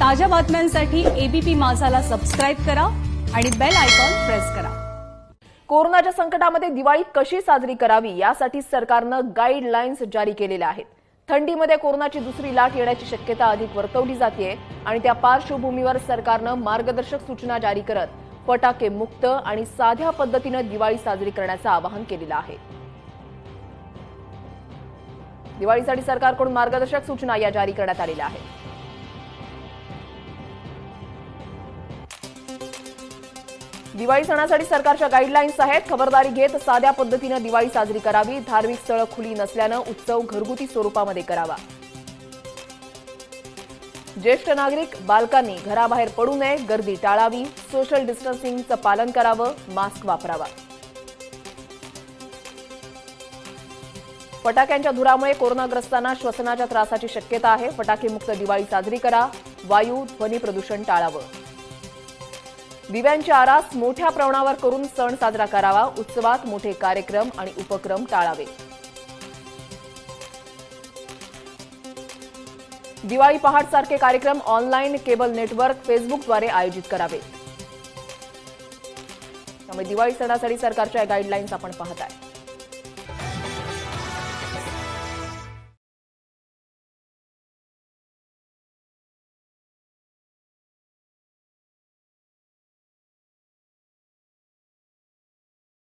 ताज्या बातम्यांसाठी ABP माझाला subscribe करा आणि बेल आयकॉन प्रेस करा. कोरोनाच्या संकटामध्ये दिवाळी कशी साजरी करावी यासाठी सरकारनं गाईडलाईन्स जारी केलेल्या आहेत. थंडीमध्ये कोरोनाची दुसरी लाट येण्याची शक्यता अधिक वर्तवली जाते आणि त्या पार्श्वभूमीवर सरकारनं मार्गदर्शक सूचना जारी करत फटाके मुक्त आणि साध्या पद्धतीनं दिवाळी साजरी करण्याचं आवाहन केलेलं आहे. दिवाळीसाठी सरकारकडून मार्गदर्शक सूचना या जारी करण्यात आलेल्या आहेत. दिवाळी सणासाठी सरकारच्या गाईडलाईन्स आहेत. खबरदारी घेत साध्या पद्धतीनं दिवाळी साजरी करावी. धार्मिक स्थळं खुली नसल्यानं उत्सव घरगुती स्वरूपामध्ये करावा. ज्येष्ठ नागरिक बालकांनी घराबाहेर पडू नये गर्दी टाळावी सोशल डिस्टन्सिंगचं पालन करावं मास्क वापरावा. फटाक्यांच्या धुरामुळे कोरोनाग्रस्तांना श्वसनाच्या त्रासाची शक्यता आहे. फटाकेमुक्त दिवाळी साजरी करा. वायू ध्वनी प्रदूषण टाळावं. दिव्यांची आरास मोठ्या प्रमाणावर करून सण साजरा करावा उत्सवात मोठे कार्यक्रम आणि उपक्रम टाळावे. दिवाळी पहाट सारखे कार्यक्रम ऑनलाईन केबल नेटवर्क फेसबुकद्वारे आयोजित करावे. त्यामुळे दिवाळी सणासाठी सरकारच्या गाईडलाईन्स आपण पाहत आहे